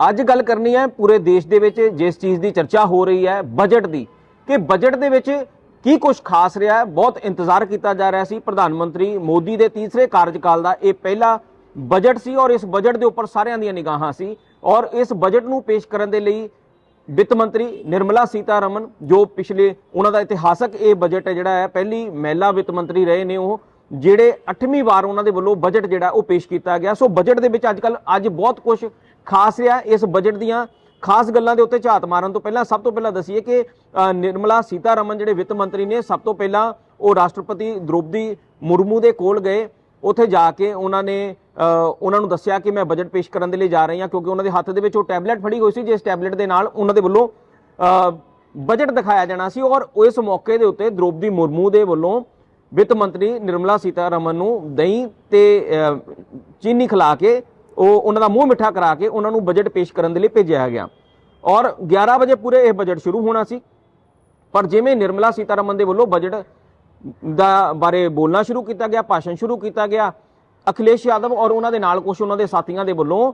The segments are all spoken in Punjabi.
ਅੱਜ ਗੱਲ ਕਰਨੀ ਹੈ ਪੂਰੇ ਦੇਸ਼ ਦੇ ਵਿੱਚ ਜਿਸ ਚੀਜ਼ ਦੀ ਚਰਚਾ ਹੋ ਰਹੀ ਹੈ ਬਜਟ ਦੀ। ਕਿ ਬਜਟ ਦੇ ਵਿੱਚ ਕੀ ਕੁਝ ਖਾਸ ਰਿਹਾ ਹੈ, ਬਹੁਤ ਇੰਤਜ਼ਾਰ ਕੀਤਾ ਜਾ ਰਿਹਾ ਸੀ ਪ੍ਰਧਾਨ ਮੰਤਰੀ ਮੋਦੀ ਦੇ ਤੀਸਰੇ ਕਾਰਜਕਾਲ ਦਾ। ਇਹ ਪਹਿਲਾ ਬਜਟ ਸੀ ਔਰ ਇਸ ਬਜਟ ਦੇ ਉੱਪਰ ਸਾਰਿਆਂ ਦੀਆਂ ਨਿਗਾਹਾਂ ਸੀ। ਔਰ ਇਸ ਬਜਟ ਨੂੰ ਪੇਸ਼ ਕਰਨ ਦੇ ਲਈ ਵਿੱਤ ਮੰਤਰੀ ਨਿਰਮਲਾ ਸੀਤਾਰਮਨ, ਜੋ ਪਿਛਲੇ ਉਹਨਾਂ ਦਾ ਇਤਿਹਾਸਕ ਇਹ ਬਜਟ ਹੈ ਜਿਹੜਾ ਹੈ, ਪਹਿਲੀ ਮਹਿਲਾ ਵਿੱਤ ਮੰਤਰੀ ਰਹੇ ਨੇ ਉਹ, ਜਿਹੜੇ 8ਵੀਂ ਵਾਰ ਉਹਨਾਂ ਦੇ ਵੱਲੋਂ ਬਜਟ ਜਿਹੜਾ ਉਹ ਪੇਸ਼ ਕੀਤਾ ਗਿਆ। ਸੋ ਬਜਟ ਦੇ ਵਿੱਚ ਅੱਜ ਕੱਲ ਅੱਜ ਬਹੁਤ ਕੁਝ ਖਾਸ ਰਿਹਾ ਇਸ ਬਜਟ ਦੀਆਂ ਖਾਸ ਗੱਲਾਂ ਦੇ ਉੱਤੇ ਝਾਤ ਮਾਰਨ ਤੋਂ ਪਹਿਲਾਂ ਸਭ ਤੋਂ ਪਹਿਲਾਂ ਦੱਸੀਏ ਕਿ ਨਿਰਮਲਾ ਸੀਤਾਰਮਨ ਜਿਹੜੇ ਵਿੱਤ ਮੰਤਰੀ ਨੇ, ਸਭ ਤੋਂ ਪਹਿਲਾਂ ਉਹ ਰਾਸ਼ਟਰਪਤੀ ਦ੍ਰੋਪਦੀ ਮੁਰਮੂ ਦੇ ਕੋਲ ਗਏ। ਉੱਥੇ ਜਾ ਕੇ ਉਹਨਾਂ ਨੇ ਉਹਨਾਂ ਨੂੰ ਦੱਸਿਆ ਕਿ ਮੈਂ ਬਜਟ ਪੇਸ਼ ਕਰਨ ਦੇ ਲਈ ਜਾ ਰਹੀ ਹਾਂ ਕਿਉਂਕਿ ਉਹਨਾਂ ਦੇ ਹੱਥ ਦੇ ਵਿੱਚ ਉਹ ਟੈਬਲੇਟ ਫੜੀ ਹੋਈ ਸੀ, ਜਿਸ ਟੈਬਲੇਟ ਦੇ ਨਾਲ ਉਹਨਾਂ ਦੇ ਵੱਲੋਂ ਬਜਟ ਦਿਖਾਇਆ ਜਾਣਾ ਸੀ ਔਰ ਇਸ ਮੌਕੇ ਦੇ ਉੱਤੇ ਦ੍ਰੋਪਦੀ ਮੁਰਮੂ ਦੇ ਵੱਲੋਂ ਵਿੱਤ ਮੰਤਰੀ ਨਿਰਮਲਾ ਸੀਤਾਰਮਨ ਨੂੰ ਦਹੀਂ ਤੇ ਚੀਨੀ ਖਿਲਾ ਕੇ ਉਹ ਉਹਨਾਂ ਦਾ ਮੂੰਹ ਮਿੱਠਾ ਕਰਾ ਕੇ ਉਹਨਾਂ ਨੂੰ ਬਜਟ ਪੇਸ਼ ਕਰਨ ਦੇ ਲਈ ਭੇਜਿਆ ਗਿਆ। ਔਰ 11 ਵਜੇ ਪੂਰੇ ਇਹ ਬਜਟ ਸ਼ੁਰੂ ਹੋਣਾ ਸੀ। ਪਰ ਜਿਵੇਂ ਨਿਰਮਲਾ ਸੀਤਾਰਮਨ ਦੇ ਵੱਲੋਂ ਬਜਟ ਦਾ ਬਾਰੇ ਬੋਲਣਾ ਸ਼ੁਰੂ ਕੀਤਾ ਗਿਆ, ਭਾਸ਼ਣ ਸ਼ੁਰੂ ਕੀਤਾ ਗਿਆ, ਅਖਿਲੇਸ਼ ਯਾਦਵ ਔਰ ਉਹਨਾਂ ਦੇ ਨਾਲ ਕੁਝ ਉਹਨਾਂ ਦੇ ਸਾਥੀਆਂ ਦੇ ਵੱਲੋਂ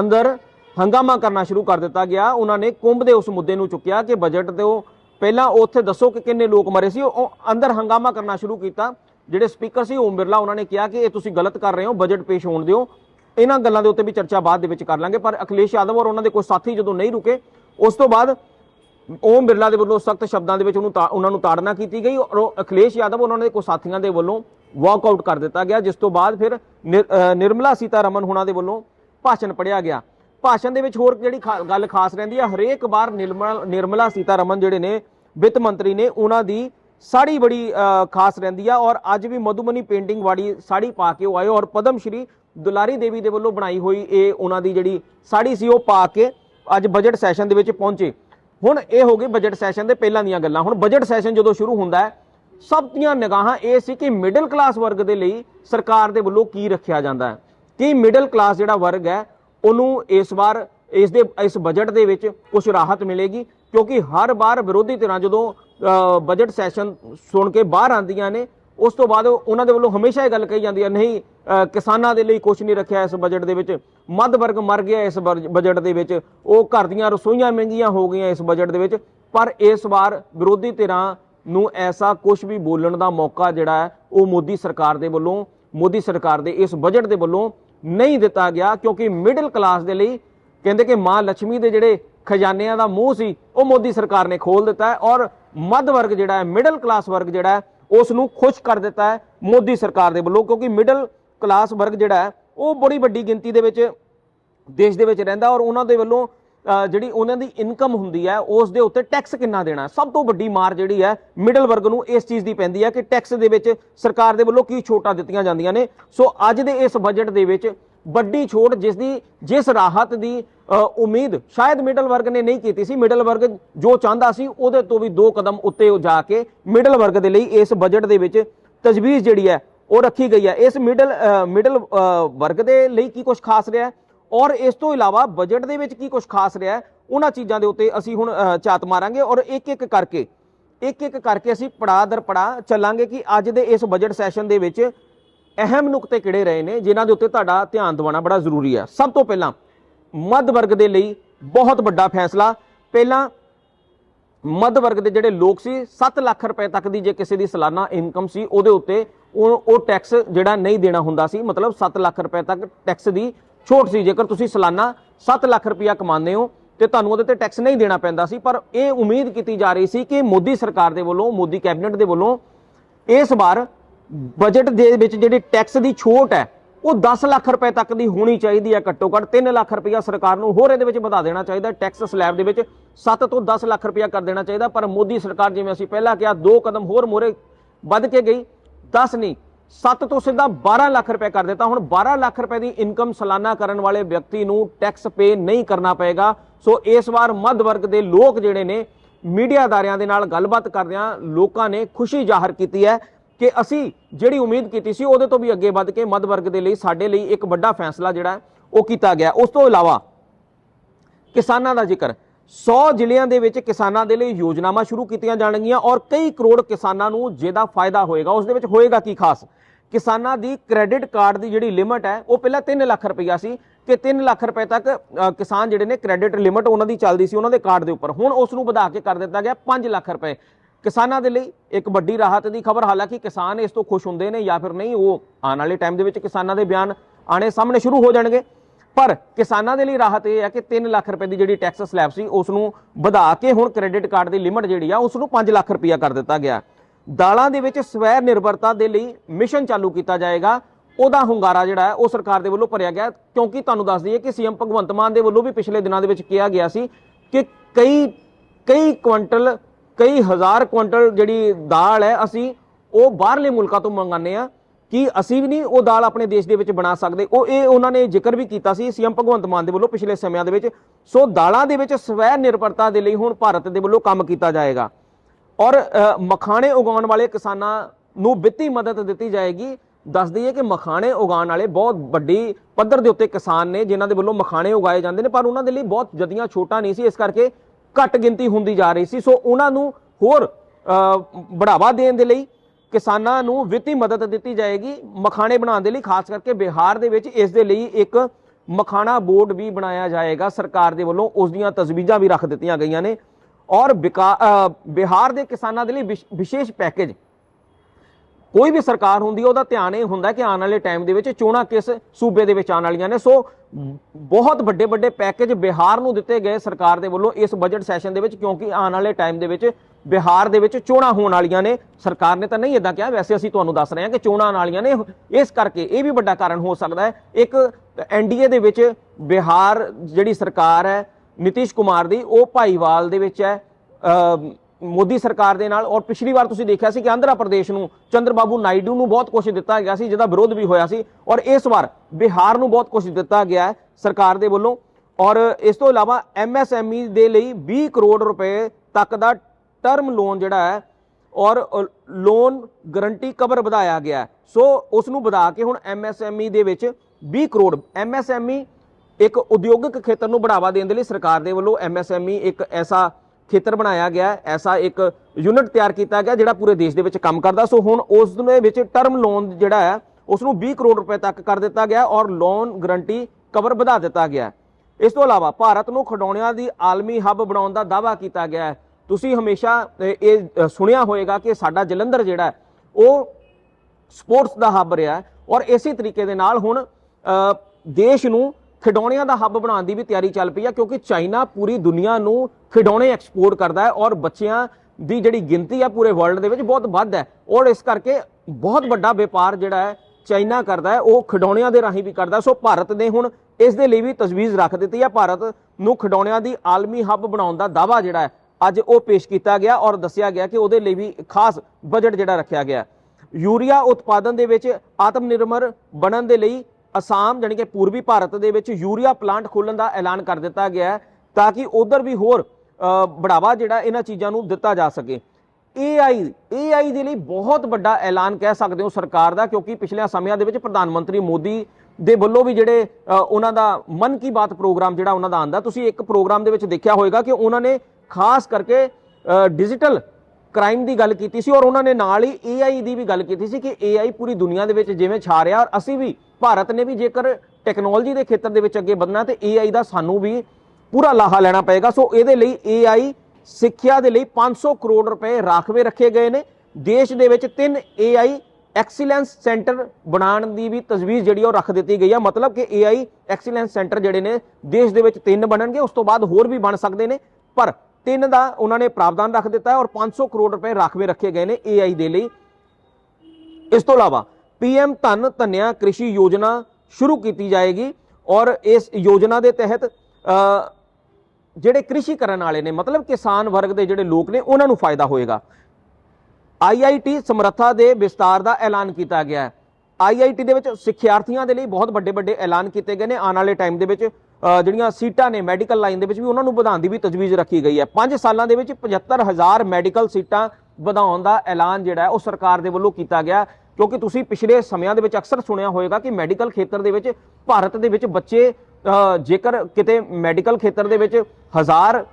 ਅੰਦਰ ਹੰਗਾਮਾ ਕਰਨਾ ਸ਼ੁਰੂ ਕਰ ਦਿੱਤਾ ਗਿਆ। ਉਹਨਾਂ ਨੇ ਕੁੰਭ ਦੇ ਉਸ ਮੁੱਦੇ ਨੂੰ ਚੁੱਕਿਆ ਕਿ ਬਜਟ ਤੇ ਉਹ ਪਹਿਲਾਂ ਉੱਥੇ ਦੱਸੋ ਕਿ ਕਿੰਨੇ ਲੋਕ ਮਰੇ ਸੀ। ਉਹ ਅੰਦਰ ਹੰਗਾਮਾ ਕਰਨਾ ਸ਼ੁਰੂ ਕੀਤਾ। ਜਿਹੜੇ ਸਪੀਕਰ ਸੀ, ਓਮ ਬਿਰਲਾ, ਉਹਨਾਂ ਨੇ ਕਿਹਾ ਕਿ ਇਹ ਤੁਸੀਂ ਗਲਤ ਕਰ ਰਹੇ ਹੋ ਬਜਟ ਪੇਸ਼ ਹੋਣ ਦਿਓ। ਇਹਨਾਂ ਗੱਲਾਂ ਦੇ ਉੱਤੇ ਵੀ ਚਰਚਾ ਬਾਅਦ ਦੇ ਵਿੱਚ ਕਰ ਲਾਂਗੇ, ਪਰ ਅਖਿਲੇਸ਼ ਯਾਦਵ ਔਰ ਉਹਨਾਂ ਦੇ ਕੁਝ ਸਾਥੀ ਜਦੋਂ ਨਹੀਂ ਰੁਕੇ, ਉਸ ਤੋਂ ਬਾਅਦ ਓਮ ਬਿਰਲਾ ਦੇ ਵੱਲੋਂ ਸਖਤ ਸ਼ਬਦਾਂ ਦੇ ਵਿੱਚ ਉਹਨੂੰ ਤਾ- ਉਹਨਾਂ ਨੂੰ ਤਾੜਨਾ ਕੀਤੀ ਗਈ ਔਰ ਉਹ ਅਖਿਲੇਸ਼ ਯਾਦਵ ਉਹਨਾਂ ਦੇ ਕੁਝ ਸਾਥੀਆਂ ਦੇ ਵੱਲੋਂ ਵਾਕ ਆਊਟ ਕਰ ਦਿੱਤਾ ਗਿਆ, ਜਿਸ ਤੋਂ ਬਾਅਦ ਫਿਰ ਨਿਰ- ਨਿਰਮਲਾ ਸੀਤਾਰਮਨ ਹੁਣਾਂ ਦੇ ਵੱਲੋਂ ਭਾਸ਼ਣ ਪੜਿਆ ਗਿਆ। ਭਾਸ਼ਣ ਦੇ ਵਿੱਚ ਹੋਰ ਜਿਹੜੀ ਖਾ- ਗੱਲ ਖਾਸ ਰਹਿੰਦੀ ਹੈ ਹਰੇਕ ਵਾਰ ਨਿਰਮਲ, ਨਿਰਮਲਾ ਸੀਤਾਰਮਨ ਜਿਹੜੇ ਨੇ ਵਿੱਤ ਮੰਤਰੀ ਨੇ, ਉਹਨਾਂ ਦੀ ਸਾੜੀ ਬੜੀ ਖਾਸ ਰਹਿੰਦੀ ਆ ਔਰ ਅੱਜ ਵੀ ਮਧੂਮਨੀ ਪੇਂਟਿੰਗ ਵਾਲੀ ਸਾੜੀ ਪਾ ਕੇ ਉਹ ਆਏ ਔਰ ਪਦਮ ਸ਼੍ਰੀ ਦੁਲਾਰੀ ਦੇਵੀ ਦੇ ਵੱਲੋਂ ਬਣਾਈ ਹੋਈ ਇਹ ਉਹਨਾਂ ਦੀ ਜਿਹੜੀ ਸਾੜੀ ਸੀ ਉਹ ਪਾ ਕੇ ਅੱਜ ਬਜਟ ਸੈਸ਼ਨ ਦੇ ਵਿੱਚ ਪਹੁੰਚੇ। ਹੁਣ ਇਹ ਹੋ ਗਏ ਬਜਟ ਸੈਸ਼ਨ ਦੇ ਪਹਿਲਾਂ ਦੀਆਂ ਗੱਲਾਂ। ਹੁਣ ਬਜਟ ਸੈਸ਼ਨ ਜਦੋਂ ਸ਼ੁਰੂ ਹੁੰਦਾ ਹੈ, ਸਭ ਦੀਆਂ ਨਿਗਾਹਾਂ ਇਹ ਸੀ ਕਿ ਮਿਡਲ ਕਲਾਸ ਵਰਗ ਦੇ ਲਈ ਸਰਕਾਰ ਦੇ ਵੱਲੋਂ ਕੀ ਰੱਖਿਆ ਜਾਂਦਾ ਹੈ? ਕਿ ਮਿਡਲ ਕਲਾਸ ਜਿਹੜਾ ਵਰਗ ਹੈ, ਉਹਨੂੰ ਇਸ ਵਾਰ ਇਸ ਦੇ ਇਸ ਬਜਟ ਦੇ ਵਿੱਚ ਕੁਝ ਰਾਹਤ ਮਿਲੇਗੀ। ਕਿਉਂਕਿ ਹਰ ਵਾਰ ਵਿਰੋਧੀ ਧਿਰਾਂ ਜਦੋਂ ਬਜਟ ਸੈਸ਼ਨ ਸੁਣ ਕੇ ਬਾਹਰ ਆਉਂਦੀਆਂ ਨੇ ਉਸ ਤੋਂ ਬਾਅਦ ਉਹਨਾਂ ਦੇ ਵੱਲੋਂ ਹਮੇਸ਼ਾ ਇਹ ਗੱਲ ਕਹੀ ਜਾਂਦੀ ਹੈ, ਨਹੀਂ ਕਿਸਾਨਾਂ ਦੇ ਲਈ ਕੁਝ ਨਹੀਂ ਰੱਖਿਆ ਇਸ ਬਜਟ ਦੇ ਵਿੱਚ। ਮੱਧ ਵਰਗ ਮਰ ਗਿਆ ਇਸ ਬਰ- ਬਜਟ ਦੇ ਵਿੱਚ। ਉਹ ਘਰ ਦੀਆਂ ਰਸੋਈਆਂ ਮਹਿੰਗੀਆਂ ਹੋ ਗਈਆਂ ਇਸ ਬਜਟ ਦੇ ਵਿੱਚ। ਪਰ ਇਸ ਵਾਰ ਵਿਰੋਧੀ ਧਿਰਾਂ ਨੂੰ ਐਸਾ ਕੁਝ ਵੀ ਬੋਲਣ ਦਾ ਮੌਕਾ ਜਿਹੜਾ ਹੈ, ਉਹ ਮੋਦੀ ਸਰਕਾਰ ਦੇ ਵੱਲੋਂ, ਮੋਦੀ ਸਰਕਾਰ ਦੇ ਇਸ ਬਜਟ ਦੇ ਵੱਲੋਂ ਨਹੀਂ ਦਿੱਤਾ ਗਿਆ, ਕਿਉਂਕਿ ਮਿਡਲ ਕਲਾਸ ਦੇ ਲਈ ਕਹਿੰਦੇ ਕਿ ਮਾਂ ਲక్ష్ਮੀ ਦੇ ਜਿਹੜੇ ਖਜ਼ਾਨਿਆਂ ਦਾ ਮੂੰਹ ਸੀ, ਉਹ ਮੋਦੀ ਸਰਕਾਰ ਨੇ ਖੋਲ ਦਿੱਤਾ ਹੈ। ਔਰ ਮੱਧ ਵਰਗ ਜਿਹੜਾ ਹੈ ਮਿਡਲ ਕਲਾਸ ਵਰਗ ਜਿਹੜਾ ਹੈ ਉਸ ਨੂੰ ਖੁਸ਼ ਕਰ ਦਿੱਤਾ ਹੈ ਮੋਦੀ ਸਰਕਾਰ ਦੇ ਵੱਲੋਂ, ਕਿਉਂਕਿ ਮਿਡਲ ਕਲਾਸ ਵਰਗ ਜਿਹੜਾ ਹੈ, ਉਹ ਬੜੀ ਵੱਡੀ ਗਿਣਤੀ ਦੇ ਵਿੱਚ ਦੇਸ਼ ਦੇ ਵਿੱਚ ਰਹਿੰਦਾ ਔਰ ਉਹਨਾਂ ਦੇ ਵੱਲੋਂ ਜਿਹੜੀ ਉਹਨਾਂ ਦੀ ਇਨਕਮ ਹੁੰਦੀ ਹੈ, ਉਸ ਦੇ ਉੱਤੇ ਟੈਕਸ ਕਿੰਨਾ ਦੇਣਾ ਸਭ ਤੋਂ ਵੱਡੀ ਮਾਰ ਜਿਹੜੀ ਹੈ ਮਿਡਲ ਵਰਗ ਨੂੰ ਇਸ ਚੀਜ਼ ਦੀ ਪੈਂਦੀ ਹੈ ਕਿ ਟੈਕਸ ਦੇ ਵਿੱਚ ਸਰਕਾਰ ਦੇ ਵੱਲੋਂ ਕੀ ਛੋਟਾਂ ਦਿੱਤੀਆਂ ਜਾਂਦੀਆਂ ਨੇ। ਸੋ ਅੱਜ ਦੇ ਇਸ ਬਜਟ ਦੇ ਵਿੱਚ ਵੱਡੀ ਛੋਟ ਜਿਸ ਦੀ, ਜਿਸ ਰਾਹਤ ਦੀ ਉਮੀਦ ਸ਼ਾਇਦ ਮਿਡਲ ਵਰਗ ਨੇ ਨਹੀਂ ਕੀਤੀ ਸੀ। ਮਿਡਲ ਵਰਗ ਜੋ ਚਾਹੁੰਦਾ ਸੀ, ਉਹਦੇ ਤੋਂ ਵੀ ਦੋ ਕਦਮ ਉੱਤੇ ਜਾ ਕੇ ਮਿਡਲ ਵਰਗ ਦੇ ਲਈ ਇਸ ਬਜਟ ਦੇ ਵਿੱਚ ਤਜਵੀਜ਼ ਜਿਹੜੀ ਹੈ, ਉਹ ਰੱਖੀ ਗਈ ਹੈ। ਇਸ ਮਿਡਲ ਮਿਡਲ ਵਰਗ ਦੇ ਲਈ ਕੀ ਕੁਝ ਖਾਸ ਰਿਹਾ ਔਰ ਇਸ ਤੋਂ ਇਲਾਵਾ ਬਜਟ ਦੇ ਵਿੱਚ ਕੀ ਕੁਝ ਖਾਸ ਰਿਹਾ ਉਹਨਾਂ ਚੀਜ਼ਾਂ ਦੇ ਉੱਤੇ ਅਸੀਂ ਹੁਣ ਝਾਤ ਮਾਰਾਂਗੇ ਔਰ ਇੱਕ ਇੱਕ ਕਰਕੇ ਇੱਕ ਇੱਕ ਕਰਕੇ ਅਸੀਂ ਪੜਾ ਦਰ ਪੜਾ ਚੱਲਾਂਗੇ ਕਿ ਅੱਜ ਦੇ ਇਸ ਬਜਟ ਸੈਸ਼ਨ ਦੇ ਵਿੱਚ ਅਹਿਮ ਨੁਕਤੇ ਕਿਹੜੇ ਰਹੇ ਨੇ, ਜਿਨ੍ਹਾਂ ਦੇ ਉੱਤੇ ਤੁਹਾਡਾ ਧਿਆਨ ਦਿਵਾਉਣਾ ਬੜਾ ਜ਼ਰੂਰੀ ਹੈ। ਸਭ ਤੋਂ ਪਹਿਲਾਂ ਮੱਧ ਵਰਗ ਦੇ ਲਈ ਬਹੁਤ ਵੱਡਾ ਫੈਸਲਾ। ਪਹਿਲਾਂ ਮੱਧ ਵਰਗ ਦੇ ਜਿਹੜੇ ਲੋਕ ਸੀ 7 ਲੱਖ ਰੁਪਏ ਤੱਕ ਦੀ ਜੇ ਕਿਸੇ ਦੀ ਸਾਲਾਨਾ ਇਨਕਮ ਸੀ, ਉਹਦੇ ਉੱਤੇ ਉਹ ਉਹ ਟੈਕਸ ਜਿਹੜਾ ਨਹੀਂ ਦੇਣਾ ਹੁੰਦਾ ਸੀ, ਮਤਲਬ 7 ਲੱਖ ਰੁਪਏ ਤੱਕ ਟੈਕਸ ਦੀ ਛੋਟ ਸੀ। ਜੇਕਰ ਤੁਸੀਂ ਸਾਲਾਨਾ 7 ਲੱਖ ਰੁਪਇਆ ਕਮਾਉਂਦੇ ਹੋ, ਤੇ ਤੁਹਾਨੂੰ ਉਹਦੇ ਤੇ ਟੈਕਸ ਨਹੀਂ ਦੇਣਾ ਪੈਂਦਾ ਸੀ। ਪਰ ਇਹ ਉਮੀਦ ਕੀਤੀ ਜਾ ਰਹੀ ਸੀ ਕਿ ਮੋਦੀ ਸਰਕਾਰ ਦੇ ਵੱਲੋਂ, ਮੋਦੀ ਕੈਬਨਿਟ ਦੇ ਵੱਲੋਂ ਇਸ ਵਾਰ ਬਜਟ ਦੇ ਵਿੱਚ ਜਿਹੜੀ ਟੈਕਸ ਦੀ ਛੋਟ ਹੈ ਉਹ 10 ਲੱਖ ਰੁਪਏ ਤੱਕ ਦੀ ਹੋਣੀ ਚਾਹੀਦੀ ਹੈ ਘੱਟੋ ਘੱਟ। 3 ਲੱਖ ਰੁਪਇਆ ਸਰਕਾਰ ਨੂੰ ਹੋਰ ਇਹਦੇ ਵਿੱਚ ਵਧਾ ਦੇਣਾ ਚਾਹੀਦਾ ਟੈਕਸ ਸਲੈਬ ਦੇ ਵਿੱਚ 7 ਤੋਂ 10 ਲੱਖ ਰੁਪਇਆ ਕਰ ਦੇਣਾ ਚਾਹੀਦਾ ਪਰ ਮੋਦੀ ਸਰਕਾਰ, ਜਿਵੇਂ ਅਸੀਂ ਪਹਿਲਾਂ ਕਿਹਾ, ਦੋ ਕਦਮ ਹੋਰ ਮੋਰੇ ਵੱਧ ਕੇ ਗਈ। 10 ਨਹੀਂ 7 ਤੋਂ ਸਿੱਧਾ 12 ਲੱਖ ਰੁਪਏ ਕਰ ਦਿੱਤਾ। ਹੁਣ 12 ਲੱਖ ਰੁਪਏ ਦੀ ਇਨਕਮ ਸਾਲਾਨਾ ਕਰਨ ਵਾਲੇ ਵਿਅਕਤੀ ਨੂੰ ਟੈਕਸ ਪੇ ਨਹੀਂ ਕਰਨਾ ਪਏਗਾ। ਸੋ ਇਸ ਵਾਰ ਮੱਧ ਵਰਗ ਦੇ ਲੋਕ ਜਿਹੜੇ ਨੇ, ਮੀਡੀਆ ਅਦਾਰਿਆਂ ਦੇ ਨਾਲ ਗੱਲਬਾਤ ਕਰਦਿਆਂ ਲੋਕਾਂ ਨੇ ਖੁਸ਼ੀ ਜ਼ਾਹਰ ਕੀਤੀ ਹੈ। ਕਿ ਅਸੀਂ ਜਿਹੜੀ ਉਮੀਦ ਕੀਤੀ ਸੀ ਉਹਦੇ ਤੋਂ ਵੀ ਅੱਗੇ ਵੱਧ ਕੇ ਮੱਧ ਵਰਗ ਦੇ ਲਈ ਸਾਡੇ ਲਈ ਇੱਕ ਵੱਡਾ ਫੈਸਲਾ ਜਿਹੜਾ ਉਹ ਕੀਤਾ ਗਿਆ। ਉਸ ਤੋਂ ਇਲਾਵਾ ਕਿਸਾਨਾਂ ਦਾ ਜ਼ਿਕਰ। 100 ਜ਼ਿਲ੍ਹਿਆਂ ਦੇ ਵਿੱਚ ਕਿਸਾਨਾਂ ਦੇ ਲਈ ਯੋਜਨਾਵਾਂ ਸ਼ੁਰੂ ਕੀਤੀਆਂ ਜਾਣਗੀਆਂ ਔਰ ਕਈ ਕਰੋੜ ਕਿਸਾਨਾਂ ਨੂੰ ਜਿਹਦਾ ਫਾਇਦਾ ਹੋਏਗਾ, ਉਸ ਦੇ ਵਿੱਚ ਹੋਏਗਾ ਕੀ ਖਾਸ? ਕਿਸਾਨਾਂ ਦੀ ਕ੍ਰੈਡਿਟ ਕਾਰਡ ਦੀ ਜਿਹੜੀ ਲਿਮਟ ਹੈ, ਉਹ ਪਹਿਲਾਂ 3 ਲੱਖ ਰੁਪਈਆ ਸੀ ਕਿ 3 ਲੱਖ ਰੁਪਏ ਤੱਕ ਕਿਸਾਨ ਜਿਹੜੇ ਨੇ ਕ੍ਰੈਡਿਟ ਲਿਮਟ ਉਹਨਾਂ ਦੀ ਚੱਲਦੀ ਸੀ ਉਹਨਾਂ ਦੇ ਕਾਰਡ ਦੇ ਉੱਪਰ। ਹੁਣ ਉਸ ਨੂੰ ਵਧਾ ਕੇ ਕਰ ਦਿੱਤਾ ਗਿਆ 5 ਲੱਖ ਰੁਪਏ। ਕਿਸਾਨਾਂ ਦੇ ਲਈ ਇੱਕ ਵੱਡੀ ਰਾਹਤ ਦੀ ਖਬਰ। ਹਾਲਾਂਕਿ ਕਿਸਾਨ ਇਸ ਤੋਂ ਖੁਸ਼ ਹੁੰਦੇ ਨੇ ਜਾਂ ਫਿਰ ਨਹੀਂ, ਉਹ ਆਉਣ ਵਾਲੇ ਟਾਈਮ ਦੇ ਵਿੱਚ ਕਿਸਾਨਾਂ ਦੇ ਬਿਆਨ ਆਣੇ ਸਾਹਮਣੇ ਸ਼ੁਰੂ ਹੋ ਜਾਣਗੇ। ਪਰ ਕਿਸਾਨਾਂ ਦੇ ਲਈ ਰਾਹਤ ਇਹ ਹੈ ਕਿ 3 ਲੱਖ ਰੁਪਏ ਦੀ ਜਿਹੜੀ ਟੈਕਸ ਸਲੈਬ ਸੀ ਉਸ ਨੂੰ ਵਧਾ ਕੇ ਹੁਣ ਕ੍ਰੈਡਿਟ ਕਾਰਡ ਦੀ ਲਿਮਟ ਜਿਹੜੀ ਆ ਉਸ ਨੂੰ 5 ਲੱਖ ਰੁਪਇਆ ਕਰ ਦਿੱਤਾ ਗਿਆ। ਦਾਲਾਂ ਦੇ ਵਿੱਚ ਸਵੈ ਨਿਰਭਰਤਾ ਦੇ ਲਈ ਮਿਸ਼ਨ ਚਾਲੂ ਕੀਤਾ ਜਾਏਗਾ। ਉਹਦਾ ਹੁੰਗਾਰਾ ਜਿਹੜਾ ਹੈ, ਉਹ ਸਰਕਾਰ ਦੇ ਵੱਲੋਂ ਭਰਿਆ ਗਿਆ। ਕਿਉਂਕਿ ਤੁਹਾਨੂੰ ਦੱਸ ਦਈਏ ਕਿ ਸੀਐਮ ਭਗਵੰਤ ਮਾਨ ਦੇ ਵੱਲੋਂ ਵੀ ਪਿਛਲੇ ਦਿਨਾਂ ਦੇ ਵਿੱਚ ਕਿਹਾ ਗਿਆ ਸੀ ਕਿ ਕਈ ਕਈ ਕੁਇੰਟਲ ਕਈ ਹਜ਼ਾਰ ਕੁਇੰਟਲ ਜਿਹੜੀ ਦਾਲ ਹੈ, ਅਸੀਂ ਉਹ ਬਾਹਰਲੇ ਮੁਲਕਾਂ ਤੋਂ ਮੰਗਾਉਂਦੇ ਆ ਕਿ ਅਸੀਂ ਵੀ ਨਹੀਂ ਉਹ ਦਾਲ ਆਪਣੇ ਦੇਸ਼ ਦੇ ਵਿੱਚ ਬਣਾ ਸਕਦੇ। ਉਹ ਇਹ ਉਹਨਾਂ ਨੇ ਜ਼ਿਕਰ ਵੀ ਕੀਤਾ ਸੀ ਸੀਐਮ ਭਗਵੰਤ ਮਾਨ ਦੇ ਵੱਲੋਂ ਪਿਛਲੇ ਸਮਿਆਂ ਦੇ ਵਿੱਚ। ਸੋ ਦਾਲਾਂ ਦੇ ਵਿੱਚ ਸਵੈ ਨਿਰਭਰਤਾ ਦੇ ਲਈ ਹੁਣ ਭਾਰਤ ਦੇ ਵੱਲੋਂ ਕੰਮ ਕੀਤਾ ਜਾਏਗਾ। ਔਰ ਮਖਾਣੇ ਉਗਾਉਣ ਵਾਲੇ ਕਿਸਾਨਾਂ ਨੂੰ ਵਿੱਤੀ ਮਦਦ ਦਿੱਤੀ ਜਾਏਗੀ। ਦੱਸ ਦਈਏ ਕਿ ਮਖਾਣੇ ਉਗਾਉਣ ਵਾਲੇ ਬਹੁਤ ਵੱਡੀ ਪੱਧਰ ਦੇ ਉੱਤੇ ਕਿਸਾਨ ਨੇ, ਜਿਨ੍ਹਾਂ ਦੇ ਵੱਲੋਂ ਮਖਾਣੇ ਉਗਾਏ ਜਾਂਦੇ ਨੇ, ਪਰ ਉਹਨਾਂ ਦੇ ਲਈ ਬਹੁਤ ਜਦੀਆਂ ਛੋਟਾ ਨਹੀਂ ਸੀ। ਇਸ ਕਰਕੇ ਘੱਟ ਗਿਣਤੀ ਹੁੰਦੀ ਜਾ ਰਹੀ ਸੀ। ਸੋ ਉਹਨਾਂ ਨੂੰ ਹੋਰ ਬੜਾਵਾ ਦੇਣ ਦੇ ਲਈ ਕਿਸਾਨਾਂ ਨੂੰ ਵਿੱਤੀ ਮਦਦ ਦਿੱਤੀ ਜਾਏਗੀ ਮਖਾਣੇ ਬਣਾਉਣ ਦੇ ਲਈ, ਖਾਸ ਕਰਕੇ ਬਿਹਾਰ ਦੇ ਵਿੱਚ। ਇਸ ਦੇ ਲਈ ਇੱਕ ਮਖਾਣਾ ਬੋਰਡ ਵੀ ਬਣਾਇਆ ਜਾਏਗਾ। ਸਰਕਾਰ ਦੇ ਵੱਲੋਂ ਉਸ ਦੀਆਂ ਤਜਵੀਜ਼ਾਂ ਵੀ ਰੱਖ ਦਿੱਤੀਆਂ ਗਈਆਂ ਨੇ। ਔਰ ਬਿਕਾ- ਬਿਹਾਰ ਦੇ ਕਿਸਾਨਾਂ ਦੇ ਲਈ ਵਿਸ਼- ਵਿਸ਼ੇਸ਼ ਪੈਕੇਜ ਕੋਈ ਵੀ ਸਰਕਾਰ ਹੁੰਦੀ ਉਹਦਾ ਧਿਆਨ ਇਹ ਹੁੰਦਾ ਕਿ ਆਉਣ ਵਾਲੇ ਟਾਈਮ ਦੇ ਵਿੱਚ ਚੋਣਾਂ ਕਿਸ ਸੂਬੇ ਦੇ ਵਿੱਚ ਆਉਣ ਵਾਲੀਆਂ ਨੇ। ਸੋ ਬਹੁਤ ਵੱਡੇ ਵੱਡੇ ਪੈਕੇਜ ਬਿਹਾਰ ਨੂੰ ਦਿੱਤੇ ਗਏ ਸਰਕਾਰ ਦੇ ਵੱਲੋਂ ਇਸ ਬਜਟ ਸੈਸ਼ਨ ਦੇ ਵਿੱਚ, ਕਿਉਂਕਿ ਆਉਣ ਵਾਲੇ ਟਾਈਮ ਦੇ ਵਿੱਚ ਬਿਹਾਰ ਦੇ ਵਿੱਚ ਚੋਣਾਂ ਹੋਣ ਵਾਲੀਆਂ ਨੇ। ਸਰਕਾਰ ਨੇ ਤਾਂ ਨਹੀਂ ਇਦਾਂ ਕਿਹਾ, ਵੈਸੇ ਅਸੀਂ ਤੁਹਾਨੂੰ ਦੱਸ ਰਹੇ ਹਾਂ ਕਿ ਚੋਣਾਂ ਆਉਣ ਵਾਲੀਆਂ ਨੇ। ਇਸ ਕਰਕੇ ਇਹ ਵੀ ਵੱਡਾ ਕਾਰਨ ਹੋ ਸਕਦਾ ਹੈ। ਇੱਕ ਐਨਡੀਏ ਦੇ ਵਿੱਚ ਬਿਹਾਰ ਜਿਹੜੀ ਸਰਕਾਰ ਹੈ, ਨਿਤੀਸ਼ ਕੁਮਾਰ ਦੀ, ਉਹ ਭਾਈਵਾਲ ਦੇ ਵਿੱਚ ਹੈ। ਮੋਦੀ ਸਰਕਾਰ ਦੇ ਨਾਲ ਔਰ ਪਿਛਲੀ ਵਾਰ ਤੁਸੀਂ ਦੇਖਿਆ ਸੀ ਕਿ ਆਂਧਰਾ ਪ੍ਰਦੇਸ਼ ਨੂੰ ਚੰਦਰਬਾਬੂ ਨਾਇਡੂ ਨੂੰ ਬਹੁਤ ਕੁਝ ਦਿੱਤਾ ਗਿਆ ਸੀ, ਜਿਹਦਾ ਵਿਰੋਧ ਵੀ ਹੋਇਆ ਸੀ ਔਰ ਇਸ ਵਾਰ ਬਿਹਾਰ ਨੂੰ ਬਹੁਤ ਕੁਝ ਦਿੱਤਾ ਗਿਆ ਹੈ ਸਰਕਾਰ ਦੇ ਵੱਲੋਂ ਔਰ ਇਸ ਤੋਂ ਇਲਾਵਾ ਐਮਐਸਐਮਈ ਦੇ ਲਈ 20 ਕਰੋੜ ਰੁਪਏ ਤੱਕ ਦਾ ਟਰਮ ਲੋਨ ਜਿਹੜਾ ਹੈ ਔਰ ਲੋਨ ਗਰੰਟੀ ਕਵਰ ਵਧਾਇਆ ਗਿਆ ਸੋ ਉਸ ਨੂੰ ਵਧਾ ਕੇ ਹੁਣ ਐਮਐਸਐਮਈ ਦੇ ਵਿੱਚ 20 ਕਰੋੜ ਐਮਐਸਐਮਈ ਇੱਕ ਉਦਯੋਗਿਕ ਖੇਤਰ ਨੂੰ ਬੜਾਵਾ ਦੇਣ ਦੇ ਲਈ ਸਰਕਾਰ ਦੇ ਵੱਲੋਂ ਐਮਐਸਐਮਈ ਇੱਕ ਐਸਾ ਖੇਤਰ ਬਣਾਇਆ ਗਿਆ ਐਸਾ ਇੱਕ ਯੂਨਿਟ ਤਿਆਰ ਕੀਤਾ ਗਿਆ ਜਿਹੜਾ ਪੂਰੇ ਦੇਸ਼ ਦੇ ਵਿੱਚ ਕੰਮ ਕਰਦਾ। ਸੋ ਹੁਣ ਉਸ ਦੇ ਵਿੱਚ ਟਰਮ ਲੋਨ ਜਿਹੜਾ ਹੈ ਉਸ ਨੂੰ 20 ਕਰੋੜ ਰੁਪਏ ਤੱਕ ਕਰ ਦਿੱਤਾ ਗਿਆ ਔਰ ਲੋਨ ਗਰੰਟੀ ਕਵਰ ਵਧਾ ਦਿੱਤਾ ਗਿਆ ਇਸ ਤੋਂ ਇਲਾਵਾ ਭਾਰਤ ਨੂੰ ਖਿਡੌਣਿਆਂ ਦੀ ਆਲਮੀ ਹੱਬ ਬਣਾਉਣ ਦਾ ਦਾਅਵਾ ਕੀਤਾ ਗਿਆ ਹੈ। ਤੁਸੀਂ ਹਮੇਸ਼ਾ ਇਹ ਸੁਣਿਆ ਹੋਵੇਗਾ ਕਿ ਸਾਡਾ ਜਲੰਧਰ ਜਿਹੜਾ ਉਹ ਸਪੋਰਟਸ ਦਾ ਹੱਬ ਰਿਹਾ ਔਰ ਇਸੇ ਤਰੀਕੇ ਦੇ ਨਾਲ ਹੁਣ ਦੇਸ਼ ਨੂੰ ਖਿਡੌਣਿਆਂ ਦਾ ਹੱਬ ਬਣਾਉਣ ਦੀ ਵੀ ਤਿਆਰੀ ਚੱਲ ਪਈ ਹੈ ਕਿਉਂਕਿ ਚਾਈਨਾ ਪੂਰੀ ਦੁਨੀਆ ਨੂੰ ਖਿਡੌਣੇ ਐਕਸਪੋਰਟ ਕਰਦਾ ਹੈ ਔਰ ਬੱਚਿਆਂ ਦੀ ਜਿਹੜੀ ਗਿਣਤੀ ਆ ਪੂਰੇ ਵਰਲਡ ਦੇ ਵਿੱਚ ਬਹੁਤ ਵੱਧ ਹੈ। ਔਰ ਇਸ ਕਰਕੇ ਬਹੁਤ ਵੱਡਾ ਵਪਾਰ ਜਿਹੜਾ ਹੈ ਚਾਈਨਾ ਕਰਦਾ ਹੈ, ਉਹ ਖਿਡੌਣਿਆਂ ਦੇ ਰਾਹੀਂ ਵੀ ਕਰਦਾ ਸੋ ਭਾਰਤ ਨੇ ਹੁਣ ਇਸ ਦੇ ਲਈ ਵੀ ਤਜਵੀਜ਼ ਰੱਖ ਦਿੱਤੀ ਹੈ ਭਾਰਤ ਨੂੰ ਖਿਡੌਣਿਆਂ ਦੀ ਆਲਮੀ ਹੱਬ ਬਣਾਉਣ ਦਾ ਦਾਅਵਾ ਜਿਹੜਾ ਹੈ, ਅੱਜ ਉਹ ਪੇਸ਼ ਕੀਤਾ ਗਿਆ ਔਰ ਦੱਸਿਆ ਗਿਆ ਕਿ ਉਹਦੇ ਲਈ ਵੀ ਖਾਸ ਬਜਟ ਜਿਹੜਾ ਰੱਖਿਆ ਗਿਆ ਯੂਰੀਆ ਉਤਪਾਦਨ ਦੇ ਵਿੱਚ ਆਤਮ ਨਿਰਭਰ ਬਣਨ ਦੇ ਲਈ ਅਸਾਮ ਜਾਣੀ ਕਿ ਪੂਰਬੀ ਭਾਰਤ ਦੇ ਵਿੱਚ ਯੂਰੀਆ ਪਲਾਂਟ ਖੋਲਣ ਦਾ ਐਲਾਨ ਕਰ ਦਿੱਤਾ ਗਿਆ ਹੈ ਤਾਂ ਕਿ ਉਧਰ ਵੀ ਹੋਰ ਬੜਾਵਾ ਜਿਹੜਾ ਇਹਨਾਂ ਚੀਜ਼ਾਂ ਨੂੰ ਦਿੱਤਾ ਜਾ ਸਕੇ। AI AI ਦੇ ਲਈ ਬਹੁਤ ਵੱਡਾ ਐਲਾਨ ਕਹਿ ਸਕਦੇ ਹੋ ਸਰਕਾਰ ਦਾ, ਕਿਉਂਕਿ ਪਿਛਲੇ ਸਮਿਆਂ ਦੇ ਵਿੱਚ ਪ੍ਰਧਾਨ ਮੰਤਰੀ ਮੋਦੀ ਦੇ ਵੱਲੋਂ ਵੀ ਜਿਹੜੇ ਉਹਨਾਂ ਦਾ ਮਨ ਕੀ ਬਾਤ ਪ੍ਰੋਗਰਾਮ ਜਿਹੜਾ ਉਹਨਾਂ ਦਾ ਆਂਦਾ ਤੁਸੀਂ ਇੱਕ ਪ੍ਰੋਗਰਾਮ ਦੇ ਵਿੱਚ ਦੇਖਿਆ ਹੋਵੇਗਾ ਕਿ ਉਹਨਾਂ ਨੇ ਖਾਸ ਕਰਕੇ ਡਿਜੀਟਲ ਕ੍ਰਾਈਮ ਦੀ ਗੱਲ ਕੀਤੀ ਸੀ ਔਰ ਉਹਨਾਂ ਨੇ ਨਾਲ ਹੀ AI ਦੀ ਵੀ ਗੱਲ ਕੀਤੀ ਸੀ ਕਿ AI ਪੂਰੀ ਦੁਨੀਆ ਦੇ ਵਿੱਚ ਜਿਵੇਂ ਛਾ ਰਿਹਾ ਔਰ ਅਸੀਂ ਵੀ ਭਾਰਤ ਨੇ ਵੀ ਜੇਕਰ ਟੈਕਨੋਲੋਜੀ ਦੇ ਖੇਤਰ ਦੇ ਵਿੱਚ ਅੱਗੇ ਵਧਣਾ ਤੇ AI ਦਾ ਸਾਨੂੰ ਵੀ ਪੂਰਾ ਲਾਹਾ ਲੈਣਾ ਪਏਗਾ। ਸੋ ਇਹਦੇ ਲਈ AI ਸਿੱਖਿਆ ਦੇ ਲਈ 500 ਕਰੋੜ ਰੁਪਏ ਰਾਖਵੇਂ ਰੱਖੇ ਗਏ ਨੇ। ਦੇਸ਼ ਦੇ ਵਿੱਚ ਤਿੰਨ AI ਐਕਸੀਲੈਂਸ ਸੈਂਟਰ ਬਣਾਉਣ ਦੀ ਵੀ ਤਜਵੀਜ਼ ਜਿਹੜੀ ਉਹ ਰੱਖ ਦਿੱਤੀ ਗਈ ਆ। ਮਤਲਬ ਕਿ AI ਐਕਸੀਲੈਂਸ ਸੈਂਟਰ ਜਿਹੜੇ ਨੇ, ਦੇਸ਼ ਦੇ ਵਿੱਚ ਤਿੰਨ ਬਣਨਗੇ, ਉਸ ਤੋਂ ਬਾਅਦ ਹੋਰ ਵੀ ਬਣ ਸਕਦੇ ਨੇ। ਪਰ ਤਿੰਨ ਦਾ ਉਹਨਾਂ ਨੇ ਪ੍ਰਾਵਧਾਨ ਰੱਖ ਦਿੱਤਾ ਹੈ ਔਰ 500 ਕਰੋੜ ਰੁਪਏ ਰਾਖਵੇਂ ਰੱਖੇ ਗਏ ਨੇ AI ਦੇ ਲਈ। ਇਸ ਤੋਂ ਇਲਾਵਾ ਪੀਐਮ ਧਨ ਧੰਨਿਆ ਕ੍ਰਿਸ਼ੀ ਯੋਜਨਾ ਸ਼ੁਰੂ ਕੀਤੀ ਜਾਏਗੀ ਔਰ ਇਸ ਯੋਜਨਾ ਦੇ ਤਹਿਤ ਜਿਹੜੇ ਕ੍ਰਿਸ਼ੀ ਕਰਨ ਵਾਲੇ ਨੇ, ਮਤਲਬ ਕਿਸਾਨ ਵਰਗ ਦੇ ਜਿਹੜੇ ਲੋਕ ਨੇ, ਉਹਨਾਂ ਨੂੰ ਫਾਇਦਾ ਹੋਏਗਾ। ਆਈਆਈਟੀ ਸਮਰੱਥਾ ਦੇ ਵਿਸਤਾਰ ਦਾ ਐਲਾਨ ਕੀਤਾ ਗਿਆ ਹੈ। ਆਈਆਈਟੀ ਦੇ ਵਿੱਚ ਸਿੱਖਿਆਰਥੀਆਂ ਦੇ ਲਈ ਬਹੁਤ ਵੱਡੇ ਵੱਡੇ ਐਲਾਨ ਕੀਤੇ ਗਏ ਨੇ। ਆਉਣ ਵਾਲੇ ਟਾਈਮ ਦੇ ਵਿੱਚ ਜਿਹੜੀਆਂ ਸੀਟਾਂ ਨੇ ਮੈਡੀਕਲ ਲਾਈਨ ਦੇ ਵਿੱਚ ਵੀ ਉਹਨਾਂ ਨੂੰ ਵਧਾਉਣ ਦੀ ਵੀ ਤਜਵੀਜ਼ ਰੱਖੀ ਗਈ ਹੈ। 5 ਸਾਲਾਂ ਦੇ ਵਿੱਚ 75000 ਮੈਡੀਕਲ ਸੀਟਾਂ ਵਧਾਉਣ ਦਾ ਐਲਾਨ ਜਿਹੜਾ ਉਹ ਸਰਕਾਰ ਦੇ ਵੱਲੋਂ ਕੀਤਾ ਗਿਆ ਕਿਉਂਕਿ ਤੁਸੀਂ ਪਿਛਲੇ ਸਮਿਆਂ ਦੇ ਵਿੱਚ ਅਕਸਰ ਸੁਣਿਆ ਹੋਵੇਗਾ ਕਿ ਮੈਡੀਕਲ ਖੇਤਰ ਦੇ ਵਿੱਚ, ਭਾਰਤ ਦੇ ਵਿੱਚ ਬੱਚੇ ਜੇਕਰ ਕਿਤੇ ਮੈਡੀਕਲ ਖੇਤਰ ਦੇ ਵਿੱਚ ਹਜ਼ਾਰ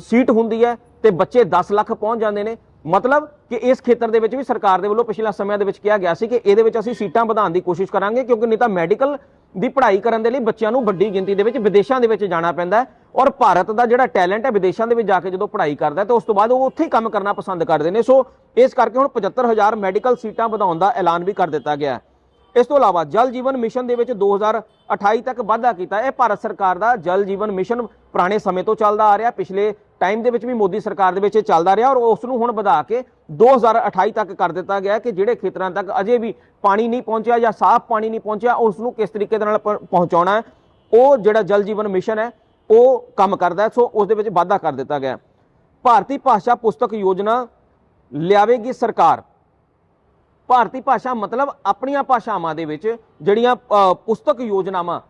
ਸੀਟ ਹੁੰਦੀ ਹੈ ਤੇ ਬੱਚੇ 10 ਲੱਖ ਪਹੁੰਚ ਜਾਂਦੇ ਨੇ। ਮਤਲਬ ਕਿ ਇਸ ਖੇਤਰ ਦੇ ਵਿੱਚ ਵੀ ਸਰਕਾਰ ਦੇ ਵੱਲੋਂ ਪਿਛਲੇ ਸਮਿਆਂ ਦੇ ਵਿੱਚ ਕਿਹਾ ਗਿਆ ਸੀ ਕਿ ਇਹਦੇ ਵਿੱਚ ਅਸੀਂ ਸੀਟਾਂ ਵਧਾਉਣ ਦੀ ਕੋਸ਼ਿਸ਼ ਕਰਾਂਗੇ, ਕਿਉਂਕਿ ਨਹੀਂ ਤਾਂ ਮੈਡੀਕਲ ਦੀ ਪੜ੍ਹਾਈ ਕਰਨ ਦੇ ਲਈ ਬੱਚਿਆਂ ਨੂੰ ਵੱਡੀ ਗਿਣਤੀ ਦੇ ਵਿੱਚ ਵਿਦੇਸ਼ਾਂ ਦੇ ਵਿੱਚ ਜਾਣਾ ਪੈਂਦਾ ਹੈ ਔਰ ਭਾਰਤ ਦਾ ਜਿਹੜਾ ਟੈਲੈਂਟ ਹੈ ਵਿਦੇਸ਼ਾਂ ਦੇ ਵਿੱਚ ਜਾ ਕੇ ਜਦੋਂ ਪੜ੍ਹਾਈ ਕਰਦਾ ਹੈ, ਤੇ ਉਸ ਤੋਂ ਬਾਅਦ ਉਹ ਉੱਥੇ ਹੀ ਕੰਮ ਕਰਨਾ ਪਸੰਦ ਕਰਦੇ ਨੇ। ਸੋ ਇਸ ਕਰਕੇ ਹੁਣ 75000 ਮੈਡੀਕਲ ਸੀਟਾਂ ਵਧਾਉਣ ਦਾ ਐਲਾਨ ਵੀ ਕਰ ਦਿੱਤਾ ਗਿਆ ਹੈ। ਇਸ ਤੋਂ ਇਲਾਵਾ ਜਲ ਜੀਵਨ ਮਿਸ਼ਨ ਦੇ ਵਿੱਚ 2028 ਤੱਕ ਵਾਧਾ ਕੀਤਾ। ਇਹ ਭਾਰਤ ਸਰਕਾਰ ਦਾ ਜਲ ਜੀਵਨ ਮਿਸ਼ਨ ਪੁਰਾਣੇ ਸਮੇਂ ਤੋਂ ਚੱਲਦਾ ਆ ਰਿਹਾ। ਪਿਛਲੇ ਟਾਈਮ ਦੇ ਵਿੱਚ ਵੀ ਮੋਦੀ ਸਰਕਾਰ ਦੇ ਵਿੱਚ ਇਹ ਚੱਲਦਾ ਰਿਹਾ ਔਰ ਉਸ ਨੂੰ ਹੁਣ ਵਧਾ ਕੇ 2028 ਤੱਕ ਕਰ ਦਿੱਤਾ ਗਿਆ ਕਿ ਜਿਹੜੇ ਖੇਤਰਾਂ ਤੱਕ ਅਜੇ ਵੀ ਪਾਣੀ ਨਹੀਂ ਪਹੁੰਚਿਆ ਜਾਂ ਸਾਫ਼ ਪਾਣੀ ਨਹੀਂ ਪਹੁੰਚਿਆ, ਉਸ ਨੂੰ ਕਿਸ ਤਰੀਕੇ ਦੇ ਨਾਲ ਪਹੁੰਚਾਉਣਾ ਉਹ ਜਿਹੜਾ ਜਲ ਜੀਵਨ ਮਿਸ਼ਨ ਹੈ, ਉਹ ਕੰਮ ਕਰਦਾ ਸੋ ਉਸ ਦੇ ਵਿੱਚ ਵਾਧਾ ਕਰ ਦਿੱਤਾ ਗਿਆ ਭਾਰਤੀ ਭਾਸ਼ਾ ਪੁਸਤਕ ਯੋਜਨਾ ਲਿਆਵੇਗੀ ਸਰਕਾਰ। ਭਾਰਤੀ ਭਾਸ਼ਾ ਮਤਲਬ ਆਪਣੀਆਂ ਭਾਸ਼ਾਵਾਂ ਦੇ ਵਿੱਚ ਜਿਹੜੀਆਂ ਪੁਸਤਕ ਯੋਜਨਾਵਾਂ।